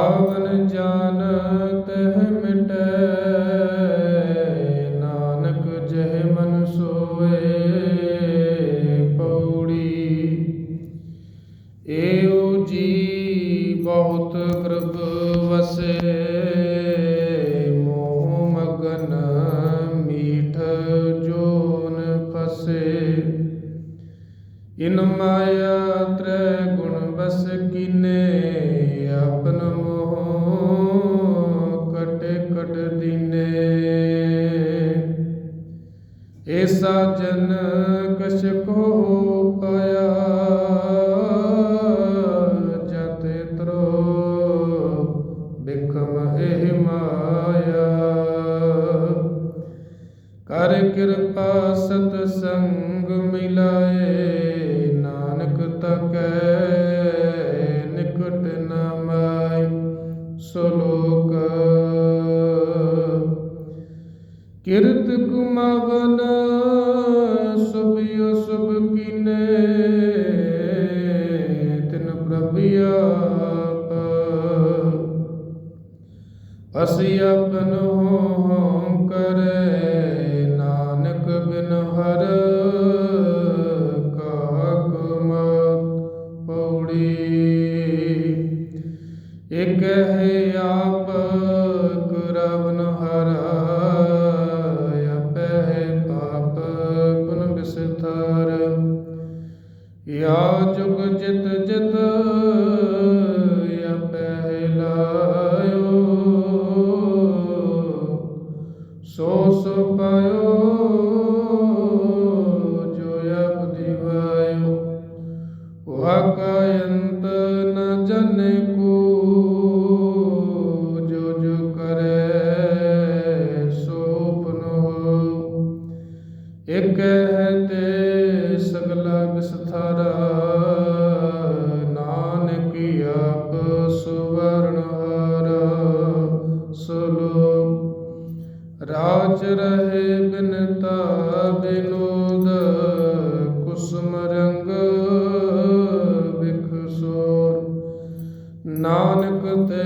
ਪਾਵਨ ਜਾਨ ਜਾਣਤ ਮਿਟੈ, ਨਾਨਕ ਜਹ ਮਨ ਸੋਏ ਪੌੜੀ। ਏਉ ਜੀ ਬਹੁਤ ਕਿਰਪ ਵਸੇ, ਮੋਹ ਮਗਨ ਮੀਠ ਜੋਨ ਫਸੇ। ਇਨ ਮਾਇਆ ਤ੍ਰੈ ਗੁਣ ਬਸ ਕੀਨੇ ਦੀਨੇ ਏਸਾ ਜਨ ਕਛ ਕੋ ਪਾਇਆ, ਜਤੇ ਤਰੋ ਬਿਖਮ ਇਹ ਮਾਇਆ। ਕਰ ਕਿਰਪਾ ਸਤ ਸੰਗ ਮਿਲਾਏ, ਨਾਨਕ ਤਕੈ ਕਿਰਤ ਕੁਮਾਵਨ ਸੁਭਿਓ ਸੁਭ ਕੀਨੇ, ਤਿਨ ਪ੍ਰਭ ਆਪ। ਅਸੀਂ ਆਪਨ ਹੋ ਕਰੇ ਨਾਨਕ ਬਿਨ ਹਰ ਕਾਕ ਮਤ ਪੌੜੀ। ਇਕ ਹੈ ਆਪ ਯਾ ਜੁਗ ਜਿਤ ਜਿਤ ਆਪੇ ਲਾਇਓ। ਸੋ ਸੋ ਪਾਇਓ। ਸੁਵਰਨ ਹਰ ਰਾਜ ਰਹੇ ਬਿਨਤਾ ਬਿਨੋਦ ਕੁਸਮ ਰੰਗ ਵਿਖਸੋਰ ਨਾਨਕ ਤੇ